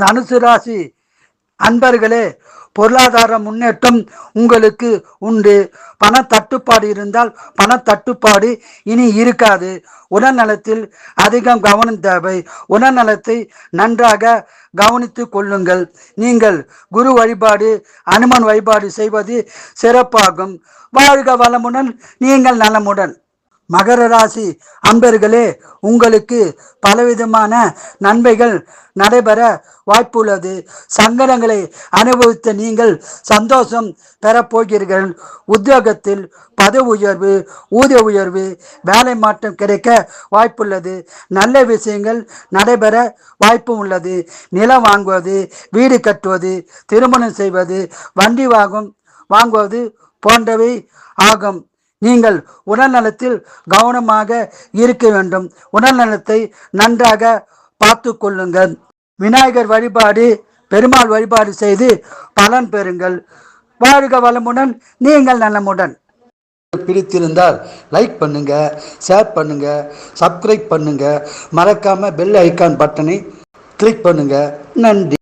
தனுசு ராசி. அன்பர்களே பொருளாதார முன்னேற்றம் உங்களுக்கு உண்டு. பண தட்டுப்பாடு இருந்தால் பண தட்டுப்பாடு இனி இருக்காது. உடல்நலத்தில் அதிகம் கவனம் தேவை. உடல்நலத்தை நன்றாக கவனித்து கொள்ளுங்கள். நீங்கள் குரு வழிபாடு அனுமன் வழிபாடு செய்வது சிறப்பாகும். வாழ்க வளமுடன் நீங்கள் நலமுடன். மகர ராசி அன்பர்களே உங்களுக்கு பலவிதமான நன்மைகள் நடைபெற வாய்ப்புள்ளது. சங்கடங்களை அனுபவித்த நீங்கள் சந்தோஷம் பெறப்போகிறீர்கள் உத்தியோகத்தில் பதவி உயர்வு ஊதிய உயர்வு வேலை மாற்றம் கிடைக்க வாய்ப்புள்ளது. நல்ல விஷயங்கள் நடைபெற வாய்ப்பு உள்ளது. நிலம் வாங்குவது வீடு கட்டுவது திருமணம் செய்வது வண்டி வாங்கும் வாங்குவது போன்றவை ஆகும். நீங்கள் உடல்நலத்தில் கவனமாக இருக்க வேண்டும். உடல்நலத்தை நன்றாக பார்த்து கொள்ளுங்கள். விநாயகர் வழிபாடு பெருமாள் வழிபாடு செய்து பலன் பெறுங்கள். வாழ்க வளமுடன் நீங்கள் நலமுடன். பிடித்திருந்தால் லைக் பண்ணுங்க ஷேர் பண்ணுங்க சப்ஸ்கிரைப் பண்ணுங்க. மறக்காம பெல் ஐக்கான் பட்டனை கிளிக் பண்ணுங்க. நன்றி.